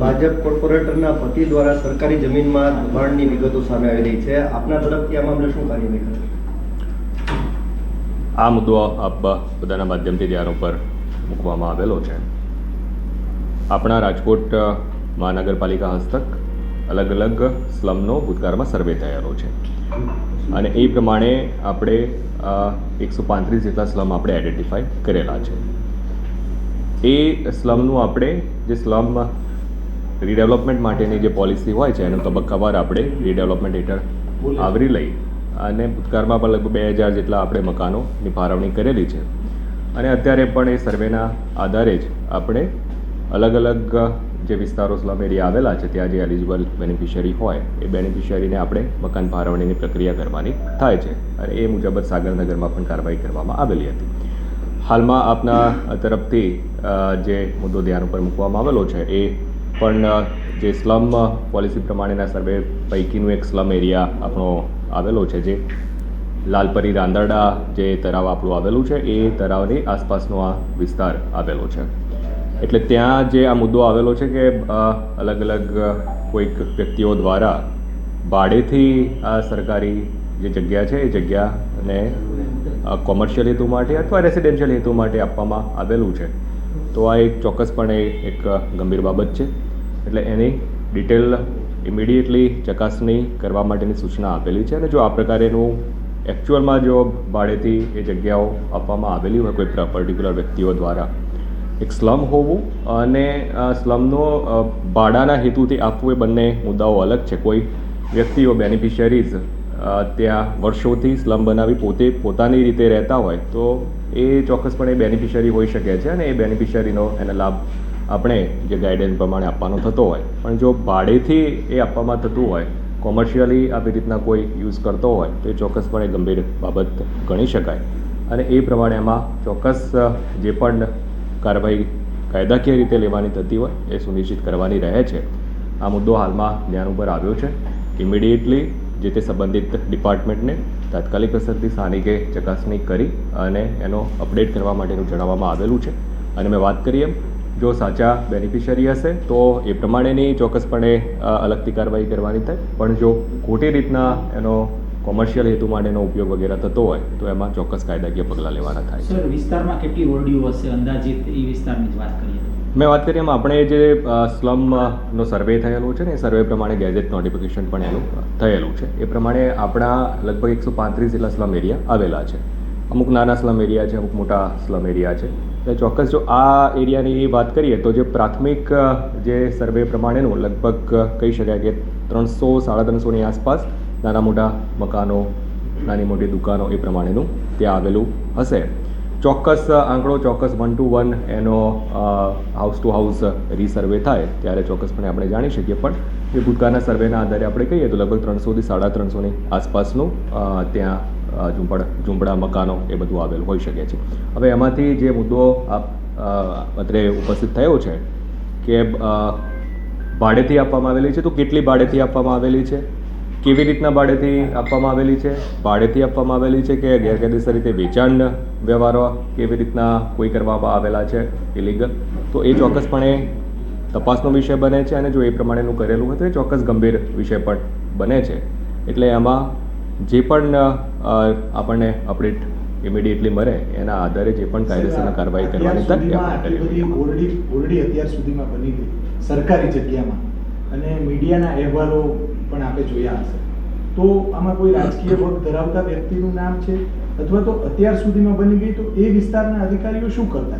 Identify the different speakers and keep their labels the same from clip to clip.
Speaker 1: ભાજપ કોર્પોરેટરના પતિ દ્વારા સરકારી જમીનમાં દબાણની વિગતો સામે આવી રહી છે. આપના તરફથી આ મામલે શું કાર્યવાહી કરશે
Speaker 2: આ મુદ્દો આપ બધાના માધ્યમથી ધ્યાન ઉપર મૂકવામાં આવેલો છે. આપણા રાજકોટ મહાનગરપાલિકા હસ્તક અલગ અલગ સ્લમનો ભૂતકાળમાં સર્વે થયેલો છે. અને એ પ્રમાણે આપણે એકસો પાંત્રીસ જેટલા સ્લમ આપણે આઈડેન્ટિફાઈ કરેલા છે. એ સ્લમનું આપણે જે સ્લમ રીડેવલપમેન્ટ માટેની જે પોલિસી હોય છે એનું તબક્કાવાર આપણે રીડેવલપમેન્ટ હેઠળ આવરી લઈ અને ભૂતકાળમાં પણ લગભગ બે હજાર જેટલા આપણે મકાનોની ફાળવણી કરેલી છે. અને અત્યારે પણ એ સર્વેના આધારે જ આપણે અલગ અલગ જે વિસ્તારો સ્લમ એરિયા આવેલા છે ત્યાં જે એલિજિબલ બેનિફિશિયરી હોય એ બેનિફિશિયરીને આપણે મકાન ફાળવણીની પ્રક્રિયા કરવાની થાય છે. અને એ મુજબ જ સાગરનગરમાં પણ કાર્યવાહી કરવામાં આવેલી હતી. હાલમાં આપના તરફથી જે મુદ્દો ધ્યાન ઉપર મૂકવામાં આવેલો છે એ પણ જે સ્લમ પોલિસી પ્રમાણેના સર્વે પૈકીનું એક સ્લમ એરિયા આપણો આવેલો છે, જે લાલપરી રાંદરડા જે તળાવ આપણું આવેલું છે, એ તળાવની આસપાસનો આ વિસ્તાર આવેલો છે. એટલે ત્યાં જે આ મુદ્દો આવેલો છે કે અલગ અલગ કોઈક વ્યક્તિઓ દ્વારા ભાડેથી આ સરકારી જે જગ્યા છે, એ જગ્યાને કોમર્શિયલ હેતુ માટે અથવા રેસિડેન્શિયલ હેતુ માટે આપવામાં આવેલું છે. તો આ એક ચોક્કસપણે એક ગંભીર બાબત છે. એટલે એની ડિટેલ ઇમિડિયેટલી ચકાસણી કરવા માટેની સૂચના આપેલી છે અને જો આ પ્રકારેનું એકચ્યુઅલમાં જો ભાડેથી એ જગ્યાઓ આપવામાં આવેલી હોય, કોઈ પર્ટિક્યુલર વ્યક્તિઓ દ્વારા. એક સ્લમ હોવું અને સ્લમનો ભાડાના હેતુથી આપવું એ બંને મુદ્દાઓ અલગ છે. કોઈ વ્યક્તિઓ બેનિફિશિયરીઝ ત્યાં વર્ષોથી સ્લમ બનાવી પોતે પોતાની રીતે રહેતા હોય, તો એ ચોક્કસપણે બેનિફિશિયરી હોઈ શકે છે અને એ બેનિફિશિયરીનો એને લાભ આપણે જે ગાઈડન્સ પ્રમાણે આપવાનો થતો હોય. પણ જો ભાડેથી એ આપવામાં થતું હોય કોમર્શિયલી આવી રીતના કોઈ યુઝ કરતો હોય, તો એ ચોક્કસપણે ગંભીર બાબત ગણી શકાય. અને એ પ્રમાણે એમાં ચોક્કસ જે પણ કાર્યવાહી કાયદાકીય રીતે લેવાની થતી હોય, એ સુનિશ્ચિત કરવાની રહે છે. આ મુદ્દો હાલમાં ધ્યાન ઉપર આવ્યો છે. ઇમિડિયેટલી જે તે સંબંધિત ડિપાર્ટમેન્ટને તાત્કાલિક અસરથી સ્થાનિકે ચકાસણી કરી અને એનો અપડેટ કરવા માટેનું જણાવવામાં આવેલું છે. અને મેં વાત કરી એમ, જો સાચા બેનિફિશિયરી હશે, તો એ પ્રમાણેની ચોક્કસપણે અલગથી કાર્યવાહી કરવાની થાય. પણ જો ખોટી રીતના એનો કોમર્શિયલ હેતુ માટેનો ઉપયોગ વગેરે થતો હોય, તો એમાં ચોક્કસ કાયદાકીય પગલાં લેવાના થાય
Speaker 3: વિસ્તારમાં કેટલી ઓરડીઓ હશે? અંદાજિત એ વિસ્તારની જ વાત કરીએ
Speaker 2: મેં વાત કરી એમ, આપણે જે સ્લમનો સર્વે થયેલો છે ને, એ સર્વે પ્રમાણે ગેજેટ નોટિફિકેશન પણ એનું થયેલું છે. એ પ્રમાણે આપણા લગભગ એકસો પાંત્રીસ જેટલા સ્લમ એરિયા આવેલા છે. અમુક નાના સ્લમ એરિયા છે, અમુક મોટા સ્લમ એરિયા છે. એટલે ચોક્કસ જો આ એરિયાની વાત કરીએ, તો જે પ્રાથમિક જે સર્વે પ્રમાણેનું લગભગ કહી શકાય કે ત્રણસો, સાડા ત્રણસોની આસપાસ નાના મોટા મકાનો, નાની મોટી દુકાનો એ પ્રમાણેનું ત્યાં આવેલું હશે. ચોક્કસ આંકડો, ચોક્કસ વન ટુ વન એનો હાઉસ ટુ હાઉસ રીસર્વે થાય, ત્યારે ચોક્કસપણે આપણે જાણી શકીએ. પણ એ ભૂતકાળના સર્વેના આધારે આપણે કહીએ તો લગભગ ત્રણસોથી સાડા ત્રણસોની આસપાસનું ત્યાં ઝૂંપડ, ઝૂંપડા, મકાનો એ બધું આવેલું હોઈ શકે છે. હવે એમાંથી જે મુદ્દો અત્રે ઉપસ્થિત થયો છે કે ભાડેથી આપવામાં આવેલી છે, તો કેટલી ભાડેથી આપવામાં આવેલી છે? કેવી રીતના ભાડેથી આપવામાં આવેલી છે? ભાડેથી આપવામાં આવેલી છે કે ગેરકાયદેસર રીતે વેચાણ વ્યવહારો કેવી રીતના કોઈ કરવામાં આવેલા છે ઇલીગલ તો એ ચોક્કસપણે તપાસનો વિષય બને છે અને જો એ પ્રમાણેનું કરેલું હોય તો એ ચોક્કસ ગંભીર વિષય પણ બને છે. એટલે એમાં જે પણ આપણને અપડેટ ઇમિડિયેટલી મળે એના આધારે જે પણ કાયદેસરના કાર્યવાહી કરવાની
Speaker 4: ઓરડી ઓરડી અત્યાર સુધીમાં બની ગઈ સરકારી જગ્યામાં. અને મીડિયાના અહેવાલો પણ આપે જોયા હશે. તો આમાં કોઈ રાજકીય વોટ ધરાવતા વ્યક્તિનું નામ છે? અથવા તો અત્યાર સુધીમાં બની ગઈ તો એ વિસ્તારના અધિકારીઓ શું કરતા?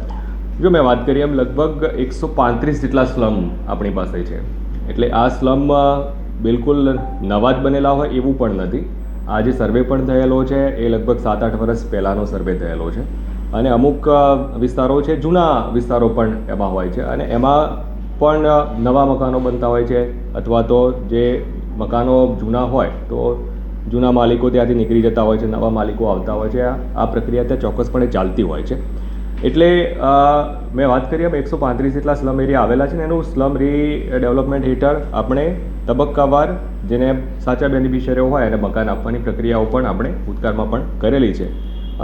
Speaker 2: જો મેં વાત કરી એમ, લગભગ એકસો પાંત્રીસ જેટલા સ્લમ આપણી પાસે છે. એટલે આ સ્લમ બિલકુલ નવા જ બનેલા હોય એવું પણ નથી. આ જે સર્વે પણ થયેલો છે, એ લગભગ સાત આઠ વર્ષ પહેલાંનો સર્વે થયેલો છે. અને અમુક વિસ્તારો છે, જૂના વિસ્તારો પણ એમાં હોય છે. અને એમાં પણ નવા મકાનો બનતા હોય છે, અથવા તો જે મકાનો જૂના હોય તો જૂના માલિકો ત્યાંથી નીકળી જતા હોય છે, નવા માલિકો આવતા હોય છે. આ પ્રક્રિયા ત્યાં ચોક્કસપણે ચાલતી હોય છે. એટલે મેં વાત કરી એમ એકસો પાંત્રીસ જેટલા સ્લમ એરિયા આવેલા છે ને એનું સ્લમ રીડેવલપમેન્ટ હેઠળ આપણે તબક્કાવાર જેને સાચા બેનિફિશિયરીઓ હોય એને મકાન આપવાની પ્રક્રિયાઓ પણ આપણે ભૂતકાળમાં પણ કરેલી છે.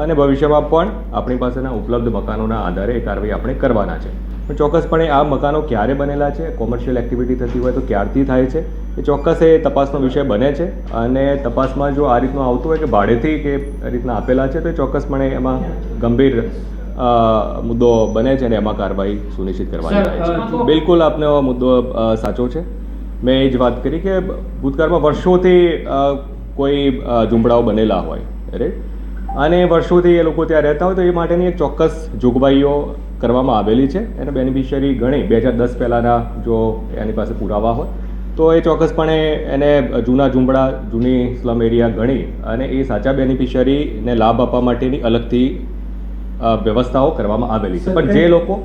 Speaker 2: અને ભવિષ્યમાં પણ આપણી પાસેના ઉપલબ્ધ મકાનોના આધારે એ કાર્યવાહી આપણે કરવાના છે. પણ ચોક્કસપણે આ મકાનો ક્યારે બનેલા છે? કોમર્શિયલ એક્ટિવિટી થતી હોય તો ક્યારથી થાય છે? એ ચોક્કસ એ તપાસનો વિષય બને છે અને તપાસમાં જો આ રીતનું આવતું હોય કે ભાડેથી કે રીતના આપેલા છે તો એ ચોક્કસપણે એમાં ગંભીર મુદ્દો બને છે અને એમાં કાર્યવાહી સુનિશ્ચિત કરવાની થાય છે. બિલકુલ આપનો મુદ્દો સાચો છે. મેં એ જ વાત કરી કે ભૂતકાળમાં વર્ષોથી કોઈ ઝુંબડાઓ બનેલા હોય રાઈટ અને વર્ષોથી એ લોકો ત્યાં રહેતા હોય તો એ માટેની એક ચોક્કસ જોગવાઈઓ કરવામાં આવેલી છે. એને બેનિફિશિયરી ગણી બે હજાર દસ પહેલાંના જો એની પાસે પુરાવા હોય તો એ ચોક્કસપણે એને જૂના ઝુંબડા જૂની સ્લમ એરિયા ગણી અને એ સાચા બેનિફિશિયરીને લાભ આપવા માટેની અલગથી વ્યવસ્થાઓ કરવામાં આવેલી છે. પણ જે લોકો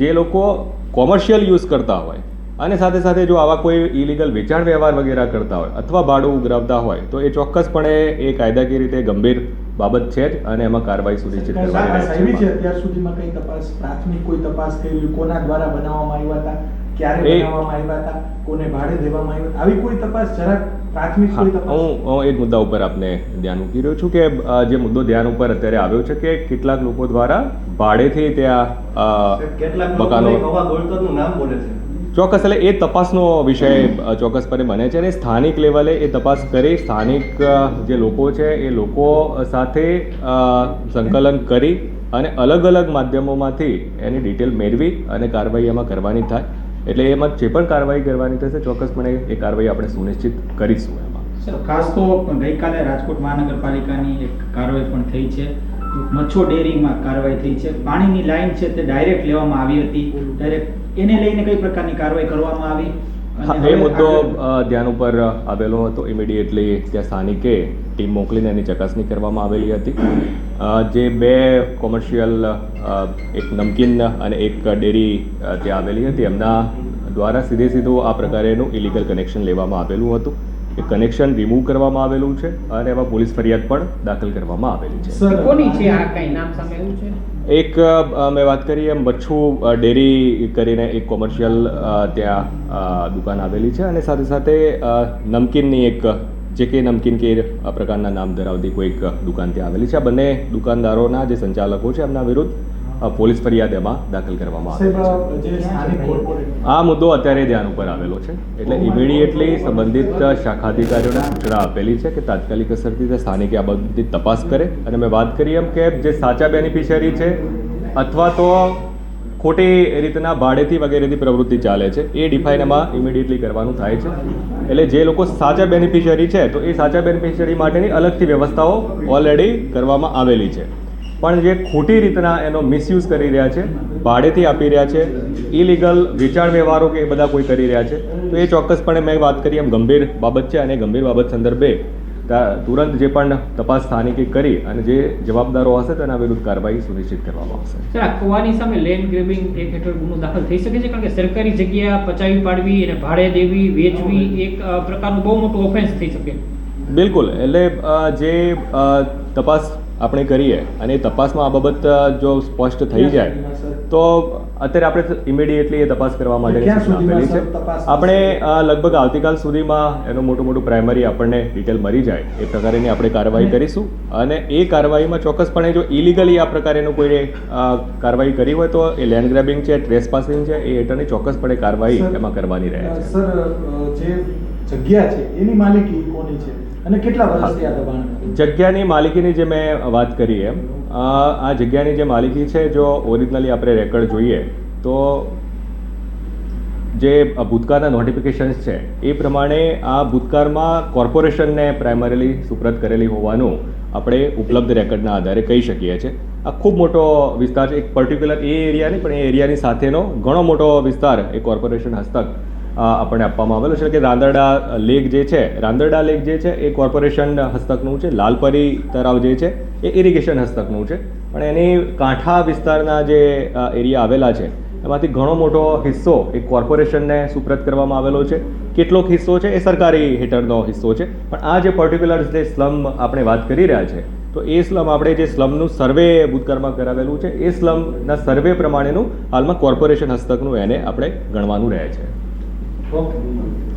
Speaker 2: જે લોકો કોમર્શિયલ યુઝ કરતા હોય અને સાથે સાથે જો આવા કોઈ ઇલીગલ વેચાણ વ્યવહાર વગેરે કરતા હોય અથવા ભાડું ઉઘરાવતા હોય તો એ ચોક્કસપણે એ કાયદાકીય રીતે ગંભીર બાબત છે જ અને એમાં કાર્યવાહી સુનિશ્ચિત કરવાની
Speaker 4: છે અત્યાર સુધીમાં કઈ તપાસ પ્રાથમિક કોઈ તપાસ કરી કોના દ્વારા બનાવવામાં આવ્યા હતા ક્યારે બનાવવામાં આવ્યા હતા કોને ભાડે દેવામાં આવ્યા આવી કોઈ તપાસ જરાક પ્રાથમિક કોઈ તપાસ?
Speaker 2: હું એક મુદ્દા ઉપર આપને ધ્યાન મૂકી રહ્યો છું કે જે મુદ્દો ધ્યાન ઉપર અત્યારે આવ્યો છે કે કેટલાક લોકો દ્વારા ભાડેથી ત્યાં
Speaker 1: કેટલાક
Speaker 2: મકાનો
Speaker 1: નામ બોલે છે.
Speaker 2: ચોક્કસ, એટલે એ તપાસનો વિષય ચોક્કસપણે બને છે અને સ્થાનિક લેવલે એ તપાસ કરી, સ્થાનિક જે લોકો છે એ લોકો સાથે સંકલન કરી અને અલગ અલગ માધ્યમોમાંથી એની ડિટેલ મેળવી અને કાર્યવાહી એમાં કરવાની થાય. એટલે એમાં જે પણ કાર્યવાહી કરવાની થશે ચોક્કસપણે એ કાર્યવાહી આપણે સુનિશ્ચિત કરીશું એમાં.
Speaker 3: ખાસ તો ગઈકાલે રાજકોટ મહાનગરપાલિકાની એક કાર્યવાહી પણ થઈ છે. મચ્છો ડેરીમાં કાર્યવાહી થઈ છે. પાણીની લાઈન છે તે ડાયરેક્ટ લેવામાં આવી હતી. ડાયરેક્ટ એને લઈને કઈ પ્રકારની કાર્યવાહી કરવામાં આવી?
Speaker 2: એ મુદ્દો ધ્યાન ઉપર આવેલો હતો. ઇમિડિયેટલી ત્યાં સ્થાનિકે ટીમ મોકલીને એની ચકાસણી કરવામાં આવેલી હતી. જે બે કોમર્શિયલ એક નમકીન અને એક ડેરી ત્યાં આવેલી હતી. એમના દ્વારા સીધે સીધું આ પ્રકારેનું ઇલીગલ કનેક્શન લેવામાં આવેલું હતું. એ કનેક્શન રિમૂવ કરવામાં આવેલું છે અને એમાં પોલીસ ફરિયાદ પણ દાખલ કરવામાં આવેલી છે.
Speaker 4: સર
Speaker 5: કોની છે આ કઈ નામ સામે એવું છે?
Speaker 2: એક મેં વાત કરી એમ બચ્છુ ડેરી કરીને એક કોમર્શિયલ ત્યાં દુકાન આવેલી છે અને સાથે સાથે નમકીનની એક જે કે નમકીન કે પ્રકારના નામ ધરાવતી કોઈક દુકાન ત્યાં આવેલી છે. આ બંને દુકાનદારોના જે સંચાલકો છે એમના વિરુદ્ધ પોલીસ ફરિયાદ એમાં દાખલ કરવામાં આવે છે. આ મુદ્દો અત્યારે ધ્યાન ઉપર આવેલો છે. એટલે ઇમિડિયેટલી સંબંધિત શાખા અધિકારીઓને સૂચના આપેલી છે કે તાત્કાલિક અસરથી તે સ્થાનિકે આ બધી તપાસ કરે. અને મેં વાત કરી એમ કે જે સાચા બેનિફિશિયરી છે અથવા તો ખોટી રીતના ભાડેથી વગેરેથી પ્રવૃત્તિ ચાલે છે એ ડિફાઇન એમાં ઇમિડિયેટલી કરવાનું થાય છે. એટલે જે લોકો સાચા બેનિફિશિયરી છે તો એ સાચા બેનિફિશિયરી માટેની અલગથી વ્યવસ્થાઓ ઓલરેડી કરવામાં આવેલી છે. પણ જે ખોટી રીતના એનો મિસયુઝ કરી રહ્યા છે ભાડેથી આપી રહ્યા છે ઇલીગલ વેચાણ વ્યવહારો કે એ બધા કોઈ કરી રહ્યા છે તો એ ચોક્કસપણે મેં વાત કરી એમ ગંભીર બાબત છે અને ગંભીર બાબત સંદર્ભે તુરંત જે પણ તપાસ સ્થાનિકે કરી અને જે જવાબદારો હશે તેના વિરુદ્ધ કાર્યવાહી સુનિશ્ચિત કરવામાં આવશે.
Speaker 5: સર આ કુવાની સામે લેન્ડ ગ્રેબિંગ એક હેઠળ ગુનો દાખલ થઈ શકે છે? કારણ કે સરકારી જગ્યા પચાવી પાડવી અને ભાડે દેવી વેચવી એક પ્રકારનું બહુ મોટું ઓફેન્સ થઈ શકે.
Speaker 2: બિલકુલ એટલે જે તપાસ આપણે કરીએ અને તપાસમાં આ બાબત જો સ્પષ્ટ થઈ જાય તો અત્યારે આપણે ઇમિડિયેટલી એ તપાસ કરવા માટે આપેલી છે. આપણે લગભગ આવતીકાલ સુધીમાં એનું મોટું મોટું પ્રાઇમરી આપણને ડિટેલ મળી જાય. એ પ્રકારેની આપણે કાર્યવાહી કરીશું. અને એ કાર્યવાહીમાં ચોક્કસપણે જો ઇલીગલી આ પ્રકારેનું કોઈ કાર્યવાહી કરી હોય તો એ લેન્ડ ગ્રેબિંગ છે ટ્રેસ પાસિંગ છે એ હેઠળની ચોક્કસપણે કાર્યવાહી એમાં કરવાની રહે છે.
Speaker 4: સર જે જગ્યા છે એની માલિકી કોની છે? અને કેટલા વર્ષથી આ દબાણ?
Speaker 2: જગ્યાની માલિકીની જે મેં વાત કરી એમ, આ જગ્યાની જે માલિકી છે, જો ઓરિજિનલી આપણે રેકર્ડ જોઈએ, તો જે ભૂતકાળના નોટિફિકેશન્સ છે, એ પ્રમાણે આ ભૂતકાળમાં કોર્પોરેશનને પ્રાઇમરીલી સુપ્રત કરેલી હોવાનું આપણે ઉપલબ્ધ રેકર્ડના આધારે કહી શકીએ છીએ. આ ખૂબ મોટો વિસ્તાર છે. એક પર્ટિક્યુલર એ એરિયા નહીં, પણ એ એરિયાની સાથેનો ઘણો મોટો વિસ્તાર એ કોર્પોરેશન હસ્તક આપણને આપવામાં આવેલો છે કે રાંદરડા લેક જે છે, રાંદરડા લેક જે છે, એ કોર્પોરેશન હસ્તકનું છે, લાલપરી તળાવ જે છે, એ ઇરિગેશન હસ્તકનું છે. પણ એની કાંઠા વિસ્તારના જે એરિયા આવેલા છે, એમાંથી ઘણો મોટો હિસ્સો એ કોર્પોરેશનને સુપ્રત કરવામાં આવેલો છે. કેટલોક હિસ્સો છે, એ સરકારી હેઠળનો હિસ્સો છે. પણ આ જે પર્ટિક્યુલર જે સ્લમ આપણે વાત કરી રહ્યા છે, તો એ સ્લમ આપણે જે સ્લમનું સર્વે ભૂતકાળમાં કરાવેલું છે, એ સ્લમના સર્વે પ્રમાણેનું હાલમાં કોર્પોરેશન હસ્તકનું એને આપણે ગણવાનું રહે છે.
Speaker 4: فوق.